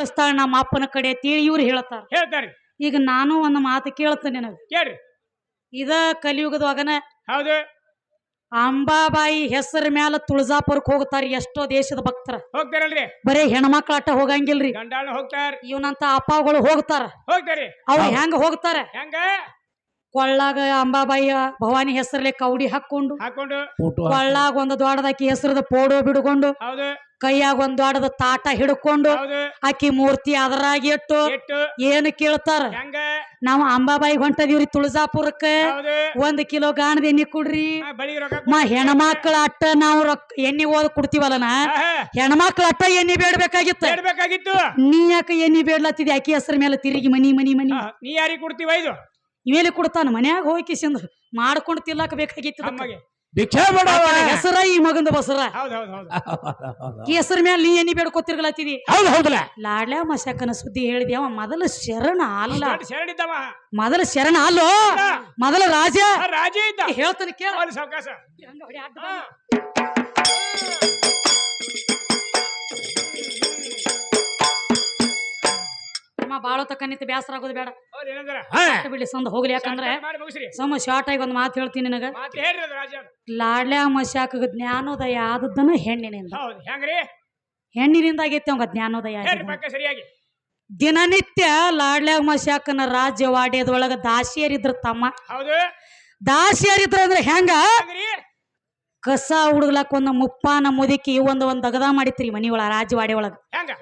ಕಳಿಸ್ತಾಳ ನಮ್ಮ ಅಪ್ಪನ ಕಡೆ ಅಂತೇಳಿ ಇವ್ರು ಹೇಳ್ತಾರ. ಹೇಳ್ತಾರೆ. ಈಗ ನಾನು ಒಂದು ಮಾತು ಕೇಳ್ತೇನೆ ನಿನಗ. ಕೇಳ್ರಿ. ಇದ ಕಲಿಯುಗದೊಳಗನ ಹೌದು. ಅಂಬಾಬಾಯಿ ಹೆಸರ ಮ್ಯಾಲ ತುಳಜಾಪುರಕ್ಕೆ ಹೋಗ್ತಾರ ಎಷ್ಟೋ ದೇಶದ ಭಕ್ತರ. ಹೋಗ್ತಾರಲ್ರಿ. ಬರೇ ಹೆಣ್ಮಕ್ಳ ಆಟ ಹೋಗಂಗಿಲ್ರಿ. ಗಂಡಾಳ ಹೋಗ್ತಾರ. ಇವನಂತ ಅಪ್ಪಗಳು ಹೋಗ್ತಾರ. ಹೋಗ್ತಾರಿ. ಅವ್ರು ಹೆಂಗ ಹೋಗ್ತಾರ? ಹೆಂಗ? ಕೊಳ್ಳಾಗ ಅಂಬಾಬಾಯಿಯ ಭವಾನಿ ಹೆಸರಲ್ಲೇ ಕೌಡಿ ಹಾಕೊಂಡು ಹಾಕೊಂಡು ಕೊಳ್ಳಾಗ ಒಂದು ದೊಡ್ಡದಾಕಿ ಹೆಸರದ ಪೋಡೋ ಬಿಡ್ಕೊಂಡು ಹೌದು. ಕೈಯಾಗ ಒಂದ್ ದೊಡ್ಡದ ತಾಟ ಹಿಡ್ಕೊಂಡು ಆಕಿ ಮೂರ್ತಿ ಅದರಾಗಿ ಇಟ್ಟು ಏನ್ ಕೇಳ್ತಾರ? ನಾವು ಅಂಬಾಬಾಯಿ ಹೊಂಟದಿವ್ರಿ ತುಳಜಾಪುರಕ್ಕ. ಒಂದ್ ಕಿಲೋ ಗಾಣದ ಎಣ್ಣೆ ಕೊಡ್ರಿ. ಮಾ ಹೆಣ್ಮಕ್ಳ ಅಟ್ಟ ನಾವು ರೊಕ್ಕ ಎಣ್ಣೆ ಓದ್ ಕೊಡ್ತೀವಲ್ಲ ನಾ ಹೆಣ್ಮಕ್ಳ ಅಟ್ಟ ಎಣ್ಣೆ ಬೇಡ್ಬೇಕಾಗಿತ್ತು. ನೀ ಯಾಕೆ ಎಣ್ಣೆ ಬೇಡ್ಲತ್ತಿದ್ದಿ ಆಕಿ ಹೆಸರ ಮೇಲೆ ತಿರುಗಿ ಮನಿ ಮನಿ ಮನಿ. ನೀ ಯಾರಿಗೆ ಕೊಡ್ತೀವ ಇದು? ಇವೇಲಿ ಕೊಡ್ತಾನ ಮನ್ಯಾಗ ಹೋಗಿ ಕಿಸಿಂದ ಮಾಡ್ಕೊಂಡು ತಿಲ್ಲಕ ಬೇಕಾಗಿತ್ತು ಅಮ್ಮಗೆ. ಭಿಕ್ಷೆ ಮಾಡವ ಹೆಸರ ಈ ಮಗಂದ ಬಸರ. ಹೌದು ಹೌದು ಹೌದು. ಈ ಹೆಸರ ಮ್ಯಾಲ ನೀ ಏನಿ ಬೇಡ್ಕೊತಿರ್ಗಲತ್ತಿದಿ ಹೌದು ಹೌದಲ್ಲ ಲಾಡ್ಲ ಮಸಕನ ಸುದ್ದಿ ಹೇಳಿದ್ಯ? ಅವ ಮೊದಲ ಶರಣ ಅಲ್ಲ ಮೊದಲ ಶರಣ ಅಲ್ಲ ಮೊದಲ ರಾಜ? ರಾಜ ಇದ್ದ. ಹೇಳ್ತಾನೆ ಕೇಳ. ಅವ್ನು ಹಾ. ಬಾಳ ತಕ್ಕನಿತ್ತು ಬೇಸರ ಆಗೋದು ಬೇಡ. ಬಿಡಿ ಅಷ್ಟು ಬಿಡ್ಲಿ ಸಂದ ಹೋಗ್ಲಿ ಯಾಕಂದ್ರೆ ಸಮ ಶಾರ್ಟ್ ಆಗಿ ಒಂದು ಮಾತು ಹೇಳ್ತೀನಿ ನಿನಗ. ಲಾಡ್ಲ್ಯಾ ಮಶಾಕ ಜ್ಞಾನೋದಯ ಆದದ್ದನ್ನು ಹೆಣ್ಣಿನಿಂದ. ಹೆಣ್ಣಿನಿಂದ ಆಗೈತೆ ಅವಂಗ ಜ್ಞಾನೋದಯ ದಿನನಿತ್ಯ ಲಾಡ್ಲ್ಯಾಗ ಮಶಾಕನ ರಾಜ್ಯವಾಡ್ಯದೊಳಗ ದಾಸಿಯರಿದ್ರ ತಮ್ಮ. ದಾಸಿಯರಿದ್ರ ಅಂದ್ರೆ ಹೆಂಗ? ಕಸ ಹುಡುಗ್ಲಾಕ ಒಂದು ಮುಪ್ಪಾನ ಮುದುಕಿ ಒಂದು ಒಂದು ದಗದ ಮಾಡಿತ್ರಿ ಮನಿಯೊಳಗ ರಾಜ್ಯವಾಡಿ ಒಳಗ ಹೆಂಗ?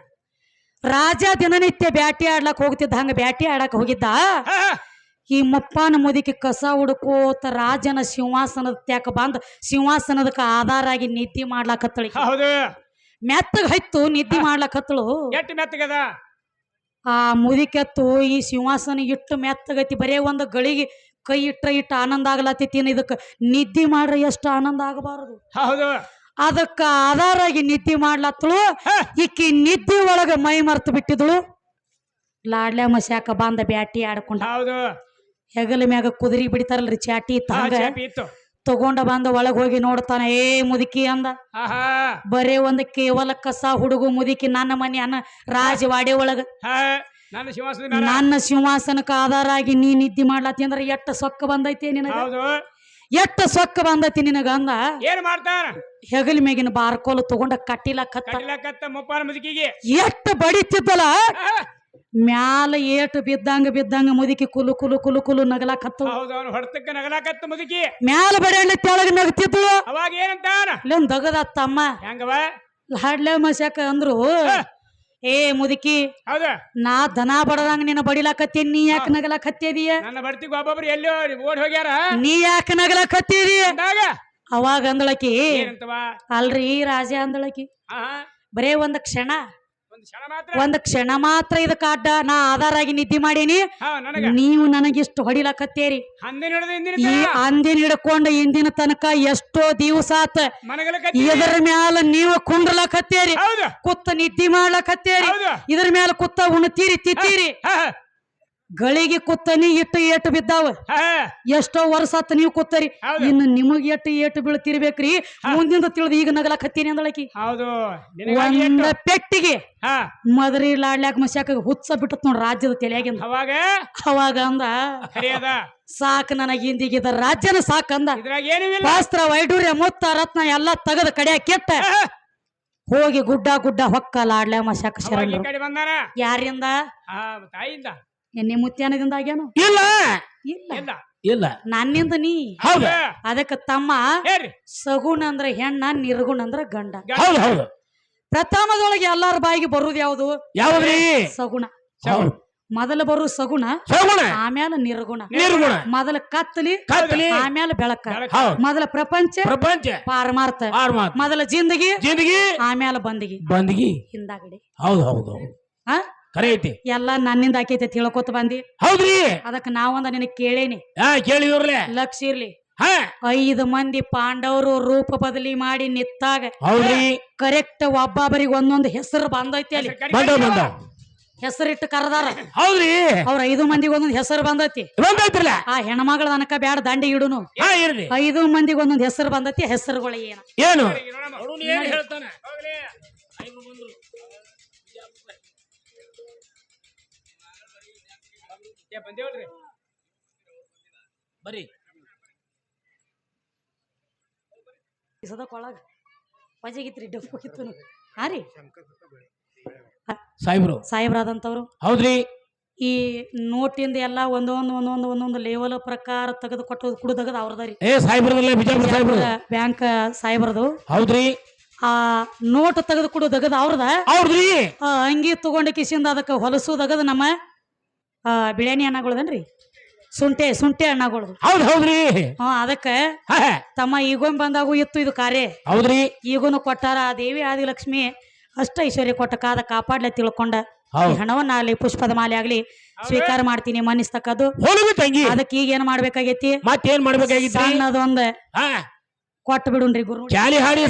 ರಾಜ ದಿನನಿತ್ಯ ಬ್ಯಾಟಿ ಆಡ್ಲಕ್ ಹೋಗ್ತಿದ್ದ ಹಂಗ ಬ್ಯಾಟಿ ಆಡಕ್ ಹೋಗಿದ್ದ. ಈ ಮುಪ್ಪಾನ ಮುದುಕಿ ಕಸ ಹುಡುಕೋತ ರಾಜನ ಸಿಂಹಾಸನದ ತ್ಯಾಕ ಬಂದ್ ಸಿಂಹಾಸನದಕ್ಕ ಆಧಾರ ಆಗಿ ನಿದ್ದೆ ಮಾಡ್ಲಾಕತ್ತಳಿ. ಮೆತ್ತಗ ಹೈತು ನಿದ್ದೆ ಮಾಡ್ಲಾಕತ್ತಳು. ಆ ಮುದಿಕೆತ್ತು ಈ ಸಿಂಹಾಸನ ಇಟ್ಟು ಮೆತ್ತಗೈತಿ ಬರೇ ಒಂದು ಗಳಿಗೆ ಕೈ ಇಟ್ಟ ಇಟ್ಟು ಆನಂದ ಆಗ್ಲತ್ತೈತಿ ಇದಕ್ಕೆ? ನಿದ್ದೆ ಮಾಡ್ರೆ ಎಷ್ಟು ಆನಂದ ಆಗಬಾರದು. ಅದಕ್ಕ ಆಧಾರಾಗಿ ನಿದ್ದೆ ಮಾಡ್ಲತ್ತಳು. ಈಕಿ ನಿದ್ದೆ ಒಳಗ ಮೈ ಮರ್ತು ಬಿಟ್ಟಿದಳು. ಲಾಡ್ಲೆ ಮಸ್ಯಾಕ ಬಂದ ಬ್ಯಾಟಿ ಆಡ್ಕೊಂಡ. ಹೆಗಲ ಮ್ಯಾಗ ಕುದುರಿ ಬಿಡ್ತಾರಲ್ರಿ ಚಾಟಿ ತಗೊಂಡ ಬಂದ ಒಳಗ ಹೋಗಿ ನೋಡ್ತಾನ ಏ ಮುದುಕಿ ಅಂದ. ಬರೇ ಒಂದ್ ಕೇವಲ ಕಸ ಹುಡುಗು ಮುದುಕಿ ನನ್ನ ಮನೆ ಅನ್ನ ರಾಜವಾಡಿ ಒಳಗ. ನನ್ನ ಸಿಂಹಾಸನಕ್ಕ ಆಧಾರ ಆಗಿ ನೀ ನಿದ್ದೆ ಮಾಡ್ಲತ್ತಿ ಅಂದ್ರೆ ಎಟ್ಟ ಸೊಕ್ಕ ಬಂದೈತಿ ನಿನಗ? ಎಟ್ಟ ಸೊಕ್ಕ ಬಂದೈತಿ ನಿನಗ ಅಂದ. ಏನ್ ಮಾಡ್ತಾನ ಹೆಗಲ ಮೇಗಿನ ಬಾರ್ಕೋಲು ತಗೊಂಡ ಕಟ್ಟಿಲ ಕತ್ತ. ಕಟ್ಟಿಲಕತ್ತ ಮುಪ್ಪಾನ ಮುದುಕಿಗೆ. ಎಷ್ಟು ಬಡಿತಿದ್ದಲ್ಲ? ಮ್ಯಾಲ ಏಟು ಬಿದ್ದಂಗ ಬಿದ್ದಂಗ ಮುದುಕಿ ಕುಲು ಕುಲು ಕುಲು ಕುಲು ನಗಲಾಕತ್ತು ಹೌದು ಅವನು ಹೊಡ್ತಕ್ಕ ನಗಲಾಕತ್ತ ಮುದುಕಿ. ಮ್ಯಾಲ ಬಡಿಯಲ್ಲಿ ತೆಳಗ ನಗ್ತಿದ್ಳು ಅವಾಗ ಏನಂತಾನ? ಇಲ್ಲೊಂದು ದಗದತ್ತಮ್ಮ ತಮ್ಮ. ಹೆಂಗವ? ಹಾಡ್ಲೆ ಮಸ್ಯಾಕ ಅಂದ್ರು ಏ ಮುದುಕಿ ಹೌದು? ನಾ ದನ ಬಡದಂಗ ನಿನ್ನ ಬಡಿಲಾಕತ್ತೀನಿ ನೀ ಯಾಕೆ ನಗಲಾಕತ್ತಿದೀಯ? ನನ್ನ ಬಡ್ತಿಗೆ ಒಬ್ಬೊಬ್ರು ಎಲ್ಲೋ ಓಡ್ ಹೋಗ್ಯಾರ? ನೀ ಯಾಕೆ ನಗಲಾಕತ್ತೀರಿ ಅಂದಾಗ ಅವಾಗ ಅಂದಳಕಿ ಅಲ್ರಿ ರಾಜ ಅಂದಳಕಿ ಬರೇ ಒಂದ್ ಕ್ಷಣ ಒಂದ್ ಕ್ಷಣ ಮಾತ್ರ? ಇದಕ್ಕ ಅಡ್ಡ ನಾ ಆಧಾರ ಆಗಿ ನಿದ್ದೆ ಮಾಡೀನಿ. ಹಾ ನನಗ. ನೀವು ನನಗಿಷ್ಟು ಹೊಡಿಲಾಕತ್ತೇರಿ. ಈ ಅಂದಿನ ಹಿಡ್ಕೊಂಡು ಇಂದಿನ ತನಕ ಎಷ್ಟೋ ದಿವಸ ಆತ. ಇದರ ಮ್ಯಾಲ ನೀವು ಕುಂಡ್ರಲಾಕತ್ತೇರಿ ಹೌದು. ಕುತ್ತ ನಿದ್ದೆ ಮಾಡ್ಲಾಕತ್ತೇರಿ. ಇದ್ರ ಮ್ಯಾಲ ಕುತ್ತ ಉಣ್ತೀರಿ ತಿತ್ತೀರಿ. ಗಳಿಗೆ ಕುತ್ತನಿ ಇಟ್ಟು ಏಟು ಬಿದ್ದಾವ. ಎಷ್ಟೋ ವರ್ಷ ಆತ ನೀವು ಕೂತರಿ. ಇನ್ನು ನಿಮಗ್ ಎಟ್ಟು ಏಟು ಬೀಳ್ತಿರ್ಬೇಕ್ರಿ? ಮುಂದಿಂದ ತಿಳಿದು ಈಗ ನಗಲಾಕತ್ತೀನಿ ಅಂದಳಕಿ ಹೌದು. ಒಂದ? ಪೆಟ್ಟಿಗೆ. ಮದ್ರಿ ಲಾಡ್ಲ್ಯಾಕ ಮಸ್ಯಾಕ ಹುಚ್ಚ ಬಿಟ್ಟತ್ ನೋಡ್ ರಾಜ್ಯದ ತಲೆಯಾಗಿಂದ. ಅವಾಗ? ಅವಾಗ ಅಂದ. ಸಾಕ್ ನನಗ ಹಿಂದಿಗಿದ ರಾಜ್ಯನ ಸಾಕಂದ ಶಾಸ್ತ್ರ ವೈಡೂರ್ಯ ಮುತ್ತ ರತ್ನ ಎಲ್ಲಾ ತಗದು ಕಡೆ ಕೆಟ್ಟ. ಹೋಗಿ ಗುಡ್ಡ ಗುಡ್ಡ ಹೊಕ್ಕ ಲಾಡ್ಲ್ಯಾ ಮಸ್ಯಾಕ ಬಂದಾನ ಯಾರಿಂದ? ಎಣ್ಣೆ ಮುತ್ಯಾನದಿಂದ ಆಗ್ಯಾನ? ಇಲ್ಲ. ಇಲ್ಲ. ಇಲ್ಲ. ನನ್ನಿಂದ ನೀ. ಹೌದು. ಅದಕ್ಕ ತಮ್ಮ ಸಗುಣ ಅಂದ್ರ ಹೆಣ್ಣ ನಿರ್ಗುಣ ಅಂದ್ರ ಗಂಡ. ಹೌದು ಹೌದು. ಪ್ರಥಮದೊಳಗೆ ಎಲ್ಲಾರ ಬಾಯಿಗೆ ಬರುದು ಯಾವುದು? ಯಾವ್ದ್ರಿ ಸಗುಣ. ಹೌದು ಮೊದಲ ಬರು ಸಗುಣ ಸಗುಣ. ಆಮ್ಯಾಲ ನಿರ್ಗುಣ. ನಿರ್ಗುಣ. ಮೊದಲ ಕತ್ತಲಿ ಕತ್ತಲಿ. ಆಮ್ಯಾಲ ಬೆಳಕ. ಹೌದು. ಮೊದಲ ಪ್ರಪಂಚ ಪ್ರಪಂಚ. ಪಾರಮಾರ್ಥ. ಮೊದಲ ಜಿಂದಗಿ ಜಿಂದಗಿ. ಆಮ್ಯಾಲ ಬಂದಗಿ. ಬಂದಗಿ. ಹಿಂದಾಗಡಿ. ಹೌದು ಹೌದು ಹೌದು. ಆ? ಖರೆ ಐತಿ ಎಲ್ಲ ನನ್ನಿಂದ ಆಕೈತೆ ತಿಳ್ಕೊತ ಹೇಳ್ಕೊತ ಬಂದಿ. ಹೌದ್ರಿ? ಅದಕ್ಕೆ ನಾವೊಂದ ನಿನಗೆ ಕೇಳೇನಿ. ಹಾ ಕೇಳಿವ್ರಲೆ ಲಕ್ಷ ಇರ್ಲಿ. ಹಾ. ಐದು ಮಂದಿ ಪಾಂಡವರು ರೂಪ ಬದಲಿ ಮಾಡಿ ನಿತ್ತಾಗ. ಹೌದ್ರಿ? ಕರೆಕ್ಟ್ ಒಬ್ಬೊಬ್ಬರಿಗೆ ಒಂದೊಂದು ಹೆಸರು ಬಂದೈತಿ ಅಲ್ಲಿ. ಕಡಿ- ಬಂದ. ಬಂದ ಹೆಸರಿಟ್ಟು ಕರೆದಾರ. ಹೌದ್ರಿ? ಅವ್ರ ಐದು ಮಂದಿಗೆ ಒಂದೊಂದು ಹೆಸರು ಬಂದೈತಿ. ಬಂದೈತ್ರಲ್ಲ? ಆ ಹೆಣ್ಮಗಳ ತನಕ ಬ್ಯಾಡ ದಂಡೆ ಇಡುನು. ಹಾ ಇರ್ರಿ ಐದು ಮಂದಿಗೆ ಒಂದೊಂದು ಹೆಸರು ಬಂದೈತಿ ಹೆಸರುಗಳು ಏನು. ಏನ್? ಹೇಳ್ತಾನೆ? ಏ ಬಂದೇವಲ್ರಿ. ಬರ್ರಿ ಸದಕ್ ಒಳಗ ಡಬ್ಬು ಹೋಗಿತ್ತು. ಹಾ ರೀ. ಸಾಹೇಬ್ರು. ಸಾಹೇಬ್ರಾದಂಥವ್ರು. ಹೌದ್ರಿ. ಈ ನೋಟಿಂದ ಎಲ್ಲ ಒಂದೊಂದು ಒಂದೊಂದು ಒಂದೊಂದು ಲೆವೆಲ್ ಪ್ರಕಾರ ತೆಗೆದು ಕೊಟ್ಟು ಕುಡು ಅವ್ರದಾರಿ ರೀ. ಏ ಸಾಹೇಬ್ರದಲ್ಲ ಬಿಜಾಪುರ ಸಾಹೇಬ್ರು. ಬ್ಯಾಂಕ್ ಸಾಹೇಬ್ರದು. ಹೌದ್ರಿ. ಆ ನೋಟ್ ತೆಗೆದು ಕುಡು ಅವ್ರದ ಹೌದ್ರಿ. ಆ, ಅಂಗಿ ತಗೊಂಡ ಕಿಸಿಂದ ಅದಕ್ಕೆ ಹೊಲಸುದಗದ ನಮ್ಮ ಬಿಳಿಯಾನಿ ಅಣ್ಣಗಳದನ್ರಿ ಸುಂಟೆ ಸುಂಟೆ ಹಣ್ಣಗಳು ಹೌದ್ ಹೌದ್ರಿ. ಹಾ ಅದಕ್ಕೆ ತಮ್ಮ ಈಗ ಬಂದಾಗೂ ಇತ್ತು ಇದು ಕಾರ್ಯ. ಹೌದ್ರಿ. ಈಗೂನು ಕೊಟ್ಟಾರ ಆ ದೇವಿ ಆದಿಲಕ್ಷ್ಮಿ ಅಷ್ಟ ಐಶ್ವರ್ಯ ಕೊಟ್ಟ ಕಾದ ಕಾಪಾಡ್ಲೆ ತಿಳ್ಕೊಂಡ. ಈ ಹಣವನ್ನ ಅಲ್ಲಿ ಪುಷ್ಪದ ಮಾಲೆ ಆಗ್ಲಿ ಸ್ವೀಕಾರ ಮಾಡ್ತೀನಿ ಮನಿಸ್ತಕ್ಕದ್ದು ಹೋಲುಗು ತಂಗಿ. ಅದಕ್ಕೆ ಈಗ ಏನ್ ಮಾಡ್ಬೇಕಾಗೈತಿ? ಮತ್ತೇನ್ ಮಾಡ್ಬೇಕಾಗಿತ್ತು ಹಾ. ಕೊಟ್ಟು ಬಿಡುನ್ರಿ ಗುರು ಹಾಡಿ